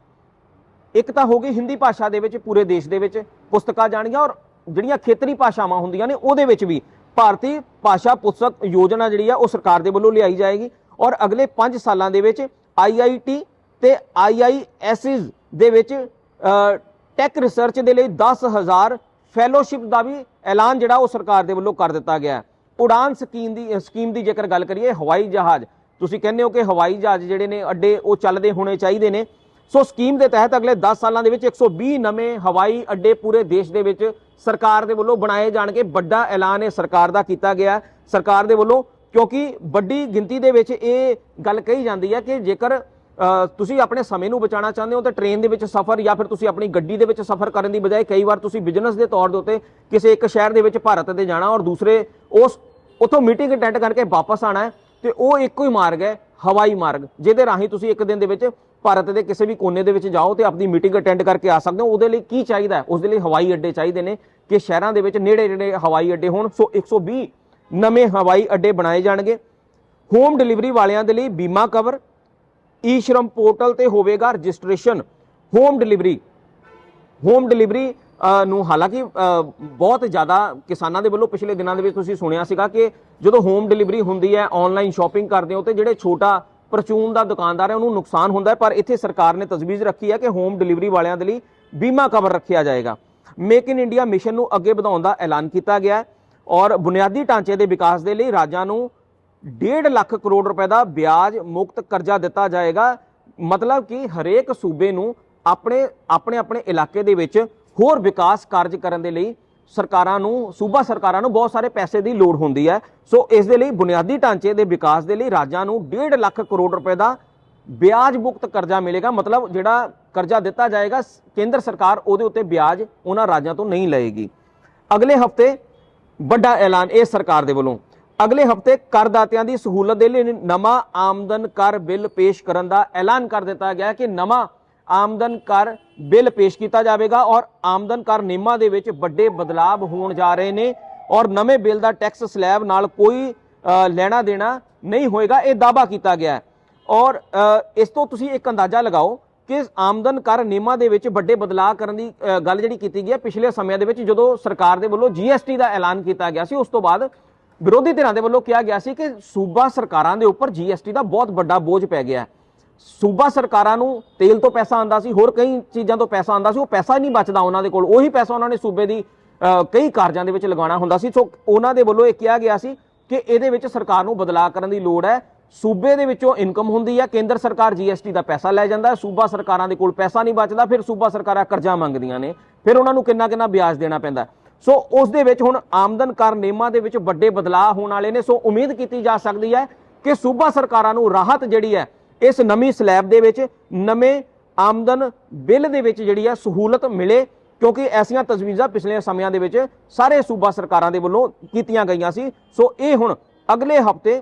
ਇੱਕ ਤਾਂ ਹੋ ਗਈ ਹਿੰਦੀ ਭਾਸ਼ਾ ਦੇ ਵਿੱਚ, ਪੂਰੇ ਦੇਸ਼ ਦੇ ਵਿੱਚ ਪੁਸਤਕਾਂ ਜਾਣਗੀਆਂ ਔਰ ਜਿਹੜੀਆਂ ਖੇਤਰੀ ਭਾਸ਼ਾਵਾਂ ਹੁੰਦੀਆਂ ਨੇ, ਉਹਦੇ ਵਿੱਚ ਵੀ ਭਾਰਤੀ ਭਾਸ਼ਾ ਪੁਸਤਕ ਯੋਜਨਾ ਜਿਹੜੀ ਆ, ਉਹ ਸਰਕਾਰ ਦੇ ਵੱਲੋਂ ਲਿਆਈ ਜਾਏਗੀ ਔਰ ਅਗਲੇ 5 ਸਾਲਾਂ ਦੇ ਵਿੱਚ ਆਈਆਈਟੀ ਤੇ ਆਈਆਈਐਸਜ਼ ਦੇ ਵਿੱਚ ਟੈਕ ਰਿਸਰਚ ਦੇ ਲਈ 10000 ਫੈਲੋਸ਼ਿਪ ਦਾ ਵੀ ਐਲਾਨ ਜਿਹੜਾ ਉਹ ਸਰਕਾਰ ਦੇ ਵੱਲੋਂ ਕਰ ਦਿੱਤਾ ਗਿਆ। ਹੈ ਉਡਾਨ ਸਕੀਮ ਦੀ ਸਕੀਮ ਦੀ ਜੇਕਰ ਗੱਲ ਕਰੀਏ, ਹਵਾਈ ਜਹਾਜ਼। ਤੁਸੀਂ ਕਹਿੰਦੇ ਹੋ ਕਿ ਹਵਾਈ ਜਹਾਜ਼ ਜਿਹੜੇ ਨੇ, ਅੱਡੇ ਉਹ ਚੱਲਦੇ ਹੋਣੇ ਚਾਹੀਦੇ ਨੇ। ਸੋ ਸਕੀਮ ਦੇ ਤਹਿਤ ਅਗਲੇ 10 ਸਾਲਾਂ ਦੇ ਵਿੱਚ 120 ਨਵੇਂ ਹਵਾਈ ਅੱਡੇ ਪੂਰੇ ਦੇਸ਼ ਦੇ ਵਿੱਚ ਸਰਕਾਰ ਦੇ ਵੱਲੋਂ ਬਣਾਏ ਜਾਣਗੇ। ਵੱਡਾ ਐਲਾਨ ਇਹ ਸਰਕਾਰ ਦਾ ਕੀਤਾ ਗਿਆ ਸਰਕਾਰ ਦੇ ਵੱਲੋਂ, ਕਿਉਂਕਿ ਵੱਡੀ ਗਿਣਤੀ ਦੇ ਵਿੱਚ ਇਹ ਗੱਲ ਕਹੀ ਜਾਂਦੀ ਹੈ ਕਿ ਜੇਕਰ ਤੁਸੀਂ ਆਪਣੇ ਸਮੇਂ ਨੂੰ ਬਚਾਉਣਾ ਚਾਹੁੰਦੇ ਹੋ ਤਾਂ ਟ੍ਰੇਨ ਦੇ ਵਿੱਚ ਸਫ਼ਰ ਜਾਂ ਫਿਰ ਤੁਸੀਂ ਆਪਣੀ ਗੱਡੀ ਦੇ ਵਿੱਚ ਸਫ਼ਰ ਕਰਨ ਦੀ ਬਜਾਏ ਕਈ ਵਾਰ ਤੁਸੀਂ ਬਿਜ਼ਨਸ ਦੇ ਤੌਰ ਦੇ ਉੱਤੇ ਕਿਸੇ ਇੱਕ ਸ਼ਹਿਰ ਦੇ ਵਿੱਚ ਭਾਰਤ ਦੇ ਜਾਣਾ ਔਰ ਦੂਸਰੇ ਉਸ, ਉਥੋਂ ਮੀਟਿੰਗ ਅਟੈਂਡ ਕਰਕੇ ਵਾਪਸ ਆਣਾ ਹੈ। ਤੇ ਉਹ ਇੱਕੋ ਹੀ ਮਾਰਗ ਹੈ, ਹਵਾਈ ਮਾਰਗ, ਜਿਹਦੇ ਰਾਹੀਂ ਤੁਸੀਂ ਇੱਕ ਦਿਨ ਦੇ ਵਿੱਚ ਭਾਰਤ ਦੇ ਕਿਸੇ ਵੀ ਕੋਨੇ ਦੇ ਵਿੱਚ ਜਾਓ ਤੇ ਆਪਣੀ ਮੀਟਿੰਗ ਅਟੈਂਡ ਕਰਕੇ ਆ ਸਕਦੇ ਹੋ। ਉਹਦੇ ਲਈ ਕੀ ਚਾਹੀਦਾ ਹੈ? ਉਸ ਦੇ ਲਈ ਹਵਾਈ ਅੱਡੇ ਚਾਹੀਦੇ ਨੇ ਕਿ ਸ਼ਹਿਰਾਂ ਦੇ ਵਿੱਚ ਨੇੜੇ ਨੇੜੇ ਹਵਾਈ ਅੱਡੇ ਹੋਣ। ਸੋ 120 ਨਵੇਂ ਹਵਾਈ ਅੱਡੇ ਬਣਾਏ ਜਾਣਗੇ। ਹੋਮ ਡਿਲੀਵਰੀ ਵਾਲਿਆਂ ਦੇ ਲਈ ਬੀਮਾ ਕਵਰ ਈ ਸ਼ਰਮ ਪੋਰਟਲ ਤੇ ਹੋਵੇਗਾ registration. Home delivery home delivery ਨੂੰ ਹਾਲਾਂਕਿ ਬਹੁਤ ਜ਼ਿਆਦਾ ਕਿਸਾਨਾਂ ਦੇ ਵੱਲੋਂ ਪਿਛਲੇ ਦਿਨਾਂ ਦੇ ਵਿੱਚ ਤੁਸੀਂ ਸੁਣਿਆ ਸੀਗਾ ਕਿ ਜਦੋਂ ਹੋਮ ਡਿਲੀਵਰੀ ਹੁੰਦੀ ਹੈ ਆਨਲਾਈਨ ਸ਼ਾਪਿੰਗ ਕਰਦੇ ਹੋ ਤੇ ਜਿਹੜੇ ਛੋਟਾ ਪਰਚੂਨ ਦਾ ਦੁਕਾਨਦਾਰ ਹੈ, ਉਹਨੂੰ ਨੁਕਸਾਨ ਹੁੰਦਾ ਹੈ, ਪਰ ਇੱਥੇ ਸਰਕਾਰ ਨੇ ਤਜਵੀਜ਼ ਰੱਖੀ ਹੈ ਕਿ ਹੋਮ ਡਿਲੀਵਰੀ ਵਾਲਿਆਂ ਦੇ ਲਈ ਬੀਮਾ ਕਵਰ ਰੱਖਿਆ ਜਾਏਗਾ। ਮੇਕ ਇਨ ਇੰਡੀਆ ਮਿਸ਼ਨ ਨੂੰ ਅੱਗੇ ਵਧਾਉਣ ਦਾ ਐਲਾਨ ਕੀਤਾ ਗਿਆ ਹੈ ਔਰ ਬੁਨਿਆਦੀ ਢਾਂਚੇ ਦੇ ਵਿਕਾਸ ਦੇ ਲਈ ਰਾਜਾਂ ਨੂੰ 1.5 ਲੱਖ ਕਰੋੜ ਰੁਪਏ ਦਾ ਵਿਆਜ ਮੁਕਤ ਕਰਜ਼ਾ ਦਿੱਤਾ ਜਾਏਗਾ। ਮਤਲਬ ਕਿ ਹਰੇਕ ਸੂਬੇ ਨੂੰ ਆਪਣੇ ਆਪਣੇ ਆਪਣੇ ਇਲਾਕੇ ਦੇ ਵਿੱਚ ਹੋਰ ਵਿਕਾਸ ਕਾਰਜ ਕਰਨ ਦੇ ਲਈ ਸਰਕਾਰਾਂ ਨੂੰ, ਸੂਬਾ ਸਰਕਾਰਾਂ ਨੂੰ ਬਹੁਤ ਸਾਰੇ ਪੈਸੇ ਦੀ ਲੋੜ ਹੁੰਦੀ ਹੈ। ਸੋ ਇਸ ਦੇ ਲਈ ਬੁਨਿਆਦੀ ਢਾਂਚੇ ਦੇ ਵਿਕਾਸ ਦੇ ਲਈ ਰਾਜਾਂ ਨੂੰ 1.5 ਲੱਖ ਕਰੋੜ ਰੁਪਏ ਦਾ ਵਿਆਜ ਮੁਕਤ ਕਰਜ਼ਾ ਮਿਲੇਗਾ। ਮਤਲਬ ਜਿਹੜਾ ਕਰਜ਼ਾ ਦਿੱਤਾ ਜਾਏਗਾ ਕੇਂਦਰ ਸਰਕਾਰ ਉਹਦੇ ਉੱਤੇ ਵਿਆਜ ਉਹਨਾਂ ਰਾਜਾਂ ਤੋਂ ਨਹੀਂ ਲਏਗੀ। ਅਗਲੇ ਹਫ਼ਤੇ ਵੱਡਾ ਐਲਾਨ ਇਹ ਸਰਕਾਰ ਦੇ ਵੱਲੋਂ। ਅਗਲੇ ਹਫ਼ਤੇ ਕਰਦਾਤਿਆਂ ਦੀ ਸਹੂਲਤ ਦੇ ਲਈ ਨਵਾਂ ਆਮਦਨ ਕਰ ਬਿੱਲ ਪੇਸ਼ ਕਰਨ ਦਾ ਐਲਾਨ ਕਰ ਦਿੱਤਾ ਗਿਆ ਕਿ ਨਵਾਂ ਆਮਦਨ ਕਰ ਬਿੱਲ ਪੇਸ਼ ਕੀਤਾ ਜਾਵੇਗਾ ਔਰ ਆਮਦਨ ਕਰ ਨਿਯਮਾਂ ਦੇ ਵਿੱਚ ਵੱਡੇ ਬਦਲਾਅ ਹੋਣ ਜਾ ਰਹੇ ਨੇ ਔਰ ਨਵੇਂ ਬਿੱਲ ਦਾ ਟੈਕਸ ਸਲੈਬ ਨਾਲ ਕੋਈ ਲੈਣਾ ਦੇਣਾ ਨਹੀਂ ਹੋਏਗਾ, ਇਹ ਦਾਅਵਾ ਕੀਤਾ ਗਿਆ ਔਰ ਇਸ ਤੋਂ ਤੁਸੀਂ ਇੱਕ ਅੰਦਾਜ਼ਾ ਲਗਾਓ ਕਿ ਆਮਦਨ ਕਰ ਨਿਯਮਾਂ ਦੇ ਵਿੱਚ ਵੱਡੇ ਬਦਲਾਅ ਕਰਨ ਦੀ ਗੱਲ ਜਿਹੜੀ ਕੀਤੀ ਗਈ ਹੈ, ਪਿਛਲੇ ਸਮਿਆਂ ਦੇ ਵਿੱਚ ਜਦੋਂ ਸਰਕਾਰ ਦੇ ਵੱਲੋਂ ਜੀਐਸਟੀ ਦਾ ਐਲਾਨ ਕੀਤਾ ਗਿਆ ਸੀ, ਉਸ ਤੋਂ ਬਾਅਦ ਵਿਰੋਧੀ ਧਿਰਾਂ ਦੇ ਵੱਲੋਂ ਕਿਹਾ ਗਿਆ ਸੀ ਕਿ ਸੂਬਾ ਸਰਕਾਰਾਂ ਦੇ ਉੱਪਰ ਜੀਐਸਟੀ ਦਾ ਬਹੁਤ ਵੱਡਾ ਬੋਝ ਪੈ ਗਿਆ ਹੈ। ਸੂਬਾ ਸਰਕਾਰਾਂ ਨੂੰ ਤੇਲ ਤੋਂ ਪੈਸਾ ਆਂਦਾ ਸੀ, ਹੋਰ ਕਈ ਚੀਜ਼ਾਂ ਤੋਂ ਪੈਸਾ ਆਂਦਾ ਸੀ, ਉਹ ਪੈਸਾ ਹੀ ਨਹੀਂ ਬਚਦਾ ਉਹਨਾਂ ਦੇ ਕੋਲ। ਉਹੀ ਪੈਸਾ ਉਹਨਾਂ ਨੇ ਸੂਬੇ ਦੀ ਕਈ ਕਾਰਜਾਂ ਦੇ ਵਿੱਚ ਲਗਾਉਣਾ ਹੁੰਦਾ ਸੀ। ਸੋ ਉਹਨਾਂ ਦੇ ਵੱਲੋਂ ਇਹ ਕਿਹਾ ਗਿਆ ਸੀ ਕਿ ਇਹਦੇ ਵਿੱਚ ਸਰਕਾਰ ਨੂੰ ਬਦਲਾਅ ਕਰਨ ਦੀ ਲੋੜ ਹੈ। ਸੂਬੇ ਦੇ ਵਿੱਚੋਂ ਇਨਕਮ ਹੁੰਦੀ ਹੈ, ਕੇਂਦਰ ਸਰਕਾਰ ਜੀਐਸਟੀ ਦਾ ਪੈਸਾ ਲੈ ਜਾਂਦਾ ਹੈ। ਸੂਬਾ ਸਰਕਾਰਾਂ ਦੇ ਕੋਲ ਪੈਸਾ ਨਹੀਂ ਬਚਦਾ, ਫਿਰ ਸੂਬਾ ਸਰਕਾਰਾਂ ਕਰਜ਼ਾ ਮੰਗਦੀਆਂ ਨੇ। ਫਿਰ ਉਹਨਾਂ ਨੂੰ ਕਿੰਨਾ ਕਿੰਨਾ ਵਿਆਜ ਦੇਣਾ ਪੈਂਦਾ ਸੋ ਉਸ ਦੇ ਵਿੱਚ ਹੁਣ ਆਮਦਨ ਕਰ ਨਿਯਮਾਂ ਦੇ ਵਿੱਚ ਵੱਡੇ ਬਦਲਾਅ ਹੋਣ ਵਾਲੇ ਨੇ। ਸੋ ਉਮੀਦ ਕੀਤੀ ਜਾ ਸਕਦੀ ਹੈ ਕਿ ਸੂਬਾ ਸਰਕਾਰਾਂ ਨੂੰ ਰਾਹਤ ਜਿਹੜੀ ਹੈ ਇਸ ਨਵੀਂ ਸਲੈਬ ਦੇ ਵਿੱਚ ਨਵੇਂ ਆਮਦਨ ਬਿੱਲ ਦੇ ਵਿੱਚ ਜਿਹੜੀ ਹੈ ਸਹੂਲਤ ਮਿਲੇ, ਕਿਉਂਕਿ ਐਸੀਆਂ ਤਜਵੀਜ਼ਾਂ ਪਿਛਲੇ ਸਮਿਆਂ ਦੇ ਵਿੱਚ ਸਾਰੇ ਸੂਬਾ ਸਰਕਾਰਾਂ ਦੇ ਵੱਲੋਂ ਕੀਤੀਆਂ ਗਈਆਂ ਸੀ। ਸੋ ਇਹ ਹੁਣ ਅਗਲੇ ਹਫ਼ਤੇ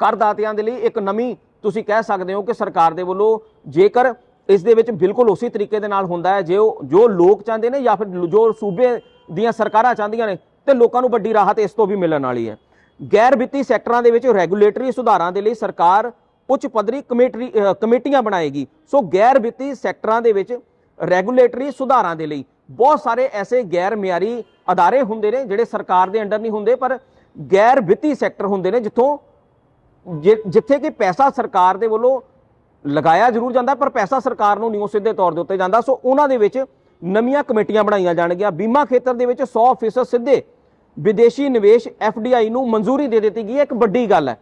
ਕਰਦਾਤਿਆਂ ਦੇ ਲਈ ਇੱਕ ਨਵੀਂ ਤੁਸੀਂ ਕਹਿ ਸਕਦੇ ਹੋ ਕਿ ਸਰਕਾਰ ਦੇ ਵੱਲੋਂ ਜੇਕਰ ਇਸ ਦੇ ਵਿੱਚ ਬਿਲਕੁਲ ਉਸੇ ਤਰੀਕੇ ਦੇ ਨਾਲ ਹੁੰਦਾ ਹੈ, ਜੇ ਉਹ, ਜੋ ਲੋਕ ਚਾਹੁੰਦੇ ਨੇ ਜਾਂ ਫਿਰ ਜੋ ਸੂਬੇ ਦੀਆਂ ਸਰਕਾਰਾਂ ਚਾਹੁੰਦੀਆਂ ਨੇ, ਤੇ ਲੋਕਾਂ ਨੂੰ ਵੱਡੀ ਰਾਹਤ ਇਸ ਤੋਂ ਵੀ ਮਿਲਣ ਵਾਲੀ ਹੈ। ਗੈਰ ਵਿੱਤੀ ਸੈਕਟਰਾਂ ਦੇ ਵਿੱਚ ਰੈਗੂਲੇਟਰੀ ਸੁਧਾਰਾਂ ਦੇ ਲਈ ਸਰਕਾਰ ਉੱਚ ਪੱਧਰੀ ਕਮੇਟੀ ਕਮੇਟੀਆਂ ਬਣਾਏਗੀ। ਸੋ ਗੈਰ ਵਿੱਤੀ ਸੈਕਟਰਾਂ ਦੇ ਵਿੱਚ ਰੈਗੂਲੇਟਰੀ ਸੁਧਾਰਾਂ ਦੇ ਲਈ ਬਹੁਤ ਸਾਰੇ ਐਸੇ ਗੈਰ ਮਿਆਰੀ ਅਦਾਰੇ ਹੁੰਦੇ ਨੇ ਜਿਹੜੇ ਸਰਕਾਰ ਦੇ ਅੰਡਰ ਨਹੀਂ ਹੁੰਦੇ, ਪਰ ਗੈਰ ਵਿੱਤੀ ਸੈਕਟਰ ਹੁੰਦੇ ਨੇ ਜਿੱਥੋਂ ਜਿੱਥੇ ਕਿ ਪੈਸਾ ਸਰਕਾਰ ਦੇ ਵੱਲੋਂ ਲਗਾਇਆ ਜ਼ਰੂਰ ਜਾਂਦਾ, ਪਰ ਪੈਸਾ ਸਰਕਾਰ ਨੂੰ ਨਹੀਂ ਉਹ ਸਿੱਧੇ ਤੌਰ ਦੇ ਉੱਤੇ ਜਾਂਦਾ। ਸੋ ਉਹਨਾਂ ਦੇ ਵਿੱਚ ਨਵੀਆਂ ਕਮੇਟੀਆਂ ਬਣਾਈਆਂ ਜਾਣਗੀਆਂ। ਬੀਮਾ ਖੇਤਰ ਦੇ ਵਿੱਚ 100% ਸਿੱਧੇ ਵਿਦੇਸ਼ੀ ਨਿਵੇਸ਼ ਐਫਡੀਆਈ ਨੂੰ ਮਨਜ਼ੂਰੀ ਦੇ ਦਿੱਤੀ ਗਈ ਹੈ। ਇੱਕ ਵੱਡੀ ਗੱਲ ਹੈ।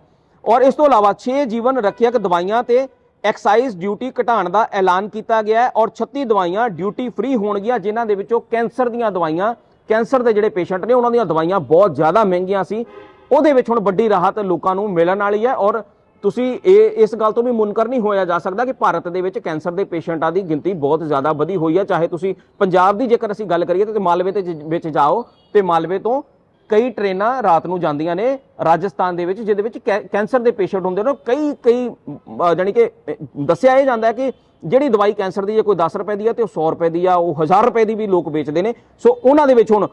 ਔਰ ਇਸ ਤੋਂ ਇਲਾਵਾ 6 ਜੀਵਨ ਰੱਖਿਅਕ ਦਵਾਈਆਂ ਤੇ ਐਕਸਾਈਜ਼ ਡਿਊਟੀ ਘਟਾਉਣ ਦਾ ਐਲਾਨ ਕੀਤਾ ਗਿਆ ਹੈ ਔਰ 36 ਦਵਾਈਆਂ ਡਿਊਟੀ ਫ੍ਰੀ ਹੋਣਗੀਆਂ, ਜਿਨ੍ਹਾਂ ਦੇ ਵਿੱਚੋਂ ਕੈਂਸਰ ਦੀਆਂ ਦਵਾਈਆਂ, ਕੈਂਸਰ ਦੇ ਜਿਹੜੇ ਪੇਸ਼ੈਂਟ ਨੇ, ਉਹਨਾਂ ਦੀਆਂ ਦਵਾਈਆਂ ਬਹੁਤ ਜ਼ਿਆਦਾ ਮਹਿੰਗੀਆਂ ਸੀ। ਉਹਦੇ ਵਿੱਚ ਹੁਣ ਵੱਡੀ ਰਾਹਤ ਲੋਕਾਂ ਨੂੰ ਮਿਲਣ ਵਾਲੀ ਹੈ ਔਰ ਤੁਸੀਂ ਇਹ, ਇਸ ਗੱਲ ਤੋਂ ਵੀ ਮੁਨਕਰ ਨਹੀਂ ਹੋਇਆ ਜਾ ਸਕਦਾ ਕਿ ਭਾਰਤ ਦੇ ਵਿੱਚ ਕੈਂਸਰ ਦੇ ਪੇਸ਼ੈਂਟਾਂ ਦੀ ਗਿਣਤੀ ਬਹੁਤ ਜ਼ਿਆਦਾ ਵਧੀ ਹੋਈ ਹੈ। ਚਾਹੇ ਤੁਸੀਂ ਪੰਜਾਬ ਦੀ ਜੇਕਰ ਅਸੀਂ ਗੱਲ ਕਰੀਏ ਤੇ ਮਾਲਵੇ ਤੇ ਜ- ਵਿੱਚ ਜਾਓ, ਤੇ ਮਾਲਵੇ ਤੋਂ ਕਈ ਟ੍ਰੇਨਾਂ ਰਾਤ ਨੂੰ ਜਾਂਦੀਆਂ ਨੇ ਰਾਜਸਥਾਨ ਦੇ ਵਿੱਚ ਜਿਹਦੇ ਵਿੱਚ ਕੈ- ਕੈਂਸਰ ਦੇ ਪੇਸ਼ੈਂਟ ਹੁੰਦੇ ਨੇ। ਕਈ ਕਈ ਅ, ਜਾਣੀ ਕਿ ਦੱਸਿਆ ਇਹ ਜਾਂਦਾ ਹੈ ਕਿ ਜਿਹੜੀ ਦਵਾਈ ਕੈਂਸਰ ਦੀ ਜੇ ਕੋਈ 10 ਰੁਪਏ ਦੀ ਆ ਤੇ ਉਹ 100 ਰੁਪਏ ਦੀ ਆ ਉਹ 1000 ਰੁਪਏ ਦੀ ਵੀ ਲੋਕ ਵੇਚਦੇ ਨੇ। ਸੋ ਉਹਨਾਂ ਦੇ ਵਿੱਚ ਹੁਣ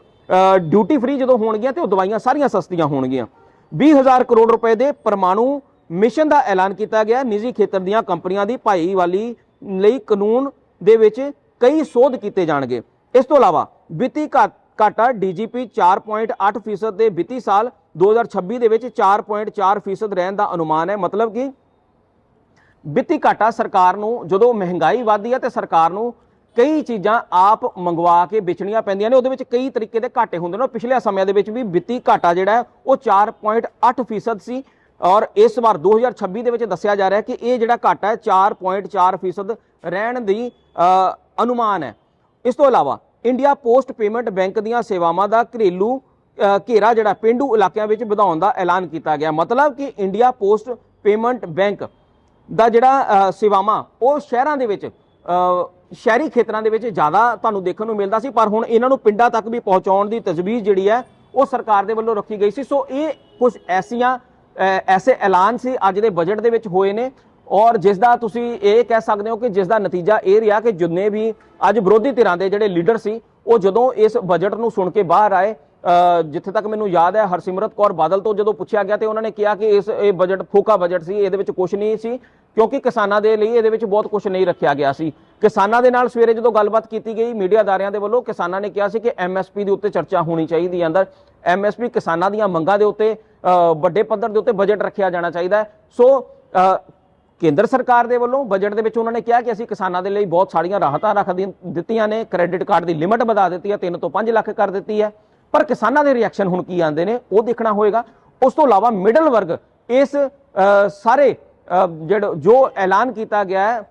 ਡਿਊਟੀ ਫ੍ਰੀ ਜਦੋਂ ਹੋਣਗੀਆਂ ਤੇ ਉਹ ਦਵਾਈਆਂ ਸਾਰੀਆਂ ਸਸਤੀਆਂ ਹੋਣਗੀਆਂ। 20000 ਕਰੋੜ ਰੁਪਏ ਦੇ ਪਰਮਾਣੂ ਮਿਸ਼ਨ ਦਾ ਐਲਾਨ ਕੀਤਾ ਗਿਆ ਨਿੱਜੀ ਖੇਤਰ ਦੀਆਂ ਕੰਪਨੀਆਂ ਦੀ ਭਾਈਵਾਲੀ ਲਈ ਕਾਨੂੰਨ ਦੇ ਵਿੱਚ ਕਈ ਸੋਧ ਕੀਤੇ ਜਾਣਗੇ। ਇਸ ਤੋਂ ਇਲਾਵਾ ਵਿੱਤੀ ਘਾ- ਘਾਟਾ ਡੀਜੀਪੀ 4.8% ਫੀਸਦ ਦੇ ਵਿੱਤੀ ਸਾਲ 2026 ਦੇ ਵਿੱਚ 4.4% ਫੀਸਦ ਰਹਿਣ ਦਾ ਅਨੁਮਾਨ ਹੈ। ਮਤਲਬ ਕਿ? ਵਿੱਤੀ ਘਾਟਾ ਸਰਕਾਰ ਨੂੰ ਜਦੋਂ ਮਹਿੰਗਾਈ ਵਧਦੀ ਹੈ ਤੇ ਸਰਕਾਰ ਨੂੰ ਕਈ ਚੀਜ਼ਾਂ ਆਪ ਮੰਗਵਾ ਕੇ ਵੇਚਣੀਆਂ ਪੈਂਦੀਆਂ ਨੇ। ਉਹਦੇ ਵਿੱਚ ਕਈ ਤਰੀਕੇ ਦੇ ਘਾਟੇ ਹੁੰਦੇ ਨੇ। ਔਰ ਪਿਛਲੇ ਸਮਿਆਂ ਦੇ ਵਿੱਚ ਵੀ ਵਿੱਤੀ ਘਾਟਾ ਜਿਹੜਾ ਹੈ, ਉਹ 4.8% ਫੀਸਦ ਸੀ। ਔਰ ਇਸ ਵਾਰ 2026 ਦੇ ਵਿੱਚ ਦੱਸਿਆ ਜਾ ਰਿਹਾ ਕਿ ਇਹ ਜਿਹੜਾ ਘਾਟਾ ਹੈ 4.4% ਫੀਸਦ ਰਹਿਣ ਦੀ ਅਨੁਮਾਨ ਹੈ। ਇਸ ਤੋਂ ਇਲਾਵਾ ਇੰਡੀਆ ਪੋਸਟ ਪੇਮੈਂਟ ਬੈਂਕ ਦੀਆਂ ਸੇਵਾਵਾਂ ਦਾ ਘਰੇਲੂ ਘੇਰਾ ਜਿਹੜਾ ਪਿੰਡੂ ਇਲਾਕਿਆਂ ਵਿੱਚ ਵਧਾਉਣ ਦਾ ਐਲਾਨ ਕੀਤਾ ਗਿਆ। ਮਤਲਬ ਕਿ ਇੰਡੀਆ ਪੋਸਟ ਪੇਮੈਂਟ ਬੈਂਕ ਦਾ ਜਿਹੜਾ ਸੇਵਾਵਾਂ, ਉਹ ਸ਼ਹਿਰਾਂ ਦੇ ਵਿੱਚ ਸ਼ਹਿਰੀ ਖੇਤਰਾਂ ਦੇ ਵਿੱਚ ਜ਼ਿਆਦਾ ਤੁਹਾਨੂੰ ਦੇਖਣ ਨੂੰ ਮਿਲਦਾ ਸੀ, ਪਰ ਹੁਣ ਇਹਨਾਂ ਨੂੰ ਪਿੰਡਾਂ ਤੱਕ ਵੀ ਪਹੁੰਚਾਉਣ ਦੀ ਤਜਵੀਜ਼ ਜਿਹੜੀ ਹੈ, ਉਹ ਸਰਕਾਰ ਦੇ ਵੱਲੋਂ ਰੱਖੀ ਗਈ ਸੀ। ਸੋ ਇਹ ਕੁਝ ਐਸੀਆਂ ਐਸੇ ਐਲਾਨ ਸੀ, ਅੱਜ ਦੇ ਬਜਟ ਦੇ ਵਿੱਚ ਹੋਏ ਨੇ। ਔਰ ਜਿਸ ਦਾ ਤੁਸੀਂ ਇਹ ਕਹਿ ਸਕਦੇ ਹੋ ਕਿ ਜਿਸ ਦਾ ਨਤੀਜਾ ਇਹ ਰਿਹਾ ਕਿ ਜਿੰਨੇ ਵੀ ਅੱਜ ਵਿਰੋਧੀ ਧਿਰਾਂ ਦੇ ਜਿਹੜੇ ਲੀਡਰ ਸੀ, ਉਹ ਜਦੋਂ ਇਸ ਬਜਟ ਨੂੰ ਸੁਣ ਕੇ ਬਾਹਰ ਆਏ ਜਿੱਥੇ ਤੱਕ ਮੈਨੂੰ ਯਾਦ ਹੈ ਹਰਸਿਮਰਤ ਕੌਰ ਬਾਦਲ ਤੋਂ ਜਦੋਂ ਪੁੱਛਿਆ ਗਿਆ ਤੇ ਉਹਨਾਂ ਨੇ ਕਿਹਾ ਕਿ ਇਸ, ਇਹ ਬਜਟ ਫੋਕਾ ਬਜਟ ਸੀ, ਇਹਦੇ ਵਿੱਚ ਕੁਝ ਨਹੀਂ ਸੀ, ਕਿਉਂਕਿ ਕਿਸਾਨਾਂ ਦੇ ਲਈ ਇਹਦੇ ਵਿੱਚ ਬਹੁਤ ਕੁਝ ਨਹੀਂ ਰੱਖਿਆ ਗਿਆ ਸੀ। ਕਿਸਾਨਾਂ ਦੇ ਨਾਲ ਸਵੇਰੇ ਜਦੋਂ ਗੱਲਬਾਤ ਕੀਤੀ ਗਈ, ਮੀਡੀਆ ਅਦਾਰਿਆਂ ਦੇ ਵੱਲੋਂ ਕਿਸਾਨਾਂ ਨੇ ਕਿਹਾ ਸੀ ਕਿ ਐਮਐਸਪੀ ਦੇ ਉੱਤੇ ਚਰਚਾ ਹੋਣੀ ਚਾਹੀਦੀ ਹੈ ਅੰਦਰ। ਐਮਐਸਪੀ ਕਿਸਾਨਾਂ ਦੀਆਂ ਮੰਗਾਂ ਦੇ ਉੱਤੇ ਵੱਡੇ ਪੱਧਰ ਦੇ ਉੱਤੇ ਬਜਟ ਰੱਖਿਆ ਜਾਣਾ ਚਾਹੀਦਾ ਸੋ ਕੇਂਦਰ ਸਰਕਾਰ ਦੇ ਵੱਲੋਂ ਬਜਟ ਦੇ ਵਿੱਚ ਉਹਨਾਂ ਨੇ ਕਿਹਾ ਕਿ ਅਸੀਂ ਕਿਸਾਨਾਂ ਦੇ ਲਈ ਬਹੁਤ ਸਾਰੀਆਂ ਰਾਹਤਾਂ ਰੱਖ ਦਿੱਤੀਆਂ ਨੇ। ਕ੍ਰੈਡਿਟ ਕਾਰਡ ਦੀ ਲਿਮਟ ਵਧਾ ਦਿੱਤੀ ਹੈ 3 ਤੋਂ 5 ਲੱਖ ਕਰ ਦਿੱਤੀ ਹੈ। ਪਰ ਕਿਸਾਨਾਂ ਦੇ ਰਿਐਕਸ਼ਨ ਹੁਣ ਕੀ ਆਉਂਦੇ ਨੇ ਉਹ ਦੇਖਣਾ ਹੋਏਗਾ। ਉਸ ਤੋਂ ਇਲਾਵਾ ਮਿਡਲ ਵਰਗ ਇਸ ਸਾਰੇ ਅ, ਜਿਹੜਾ ਜੋ ਐਲਾਨ ਕੀਤਾ ਗਿਆ ਹੈ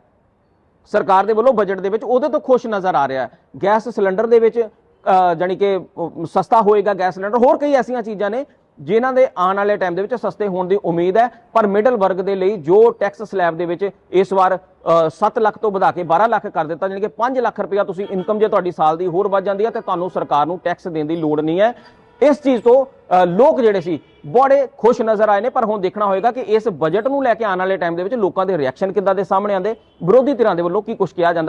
ਸਰਕਾਰ ਦੇ ਵੱਲੋਂ ਬਜਟ ਦੇ ਵਿੱਚ ਉਹਦੇ ਤੋਂ ਖੁਸ਼ ਨਜ਼ਰ ਆ ਰਿਹਾ ਹੈ। ਗੈਸ ਸਿਲੰਡਰ ਦੇ ਵਿੱਚ ਅ, ਜਾਣੀ ਕਿ ਸਸਤਾ ਹੋਏਗਾ ਗੈਸ ਸਿਲੰਡਰ। ਹੋਰ ਕਈ ਐਸੀਆਂ ਚੀਜ਼ਾਂ ਨੇ ਜਿਨ੍ਹਾਂ ਦੇ ਆਉਣ ਵਾਲੇ ਟਾਈਮ ਦੇ ਵਿੱਚ ਸਸਤੇ ਹੋਣ ਦੀ ਉਮੀਦ ਹੈ, ਪਰ ਮਿਡਲ ਵਰਗ ਦੇ ਲਈ ਜੋ ਟੈਕਸ ਸਲੈਬ ਦੇ ਵਿੱਚ ਇਸ ਵਾਰ 7 ਲੱਖ ਤੋਂ ਵਧਾ ਕੇ 12 ਲੱਖ ਕਰ ਦਿੱਤਾ, ਜਾਣੀ ਕਿ 5 ਲੱਖ ਰੁਪਇਆ ਤੁਸੀਂ ਇਨਕਮ ਜੇ ਤੁਹਾਡੀ ਸਾਲ ਦੀ ਹੋਰ ਵੱਧ ਜਾਂਦੀ ਹੈ, ਤੇ ਤੁਹਾਨੂੰ ਸਰਕਾਰ ਨੂੰ ਟੈਕਸ ਦੇਣ ਦੀ ਲੋੜ ਨਹੀਂ ਹੈ। ਇਸ ਚੀਜ਼ ਤੋਂ ਲੋਕ ਜਿਹੜੇ ਸੀ, ਬੜੇ ਖੁਸ਼ ਨਜ਼ਰ ਆਏ ਨੇ, ਪਰ ਹੁਣ ਦੇਖਣਾ ਹੋਏਗਾ ਕਿ ਇਸ ਬਜਟ ਨੂੰ ਲੈ ਕੇ ਆਉਣ ਵਾਲੇ ਟਾਈਮ ਦੇ ਵਿੱਚ ਲੋਕਾਂ ਦੇ ਰਿਐਕਸ਼ਨ ਕਿੱਦਾਂ ਦੇ ਸਾਹਮਣੇ ਆਉਂਦੇ, ਵਿਰੋਧੀ ਧਿਰਾਂ ਦੇ ਵੱਲੋਂ ਕੀ ਕੁਝ ਕਿਹਾ ਜਾਂਦਾ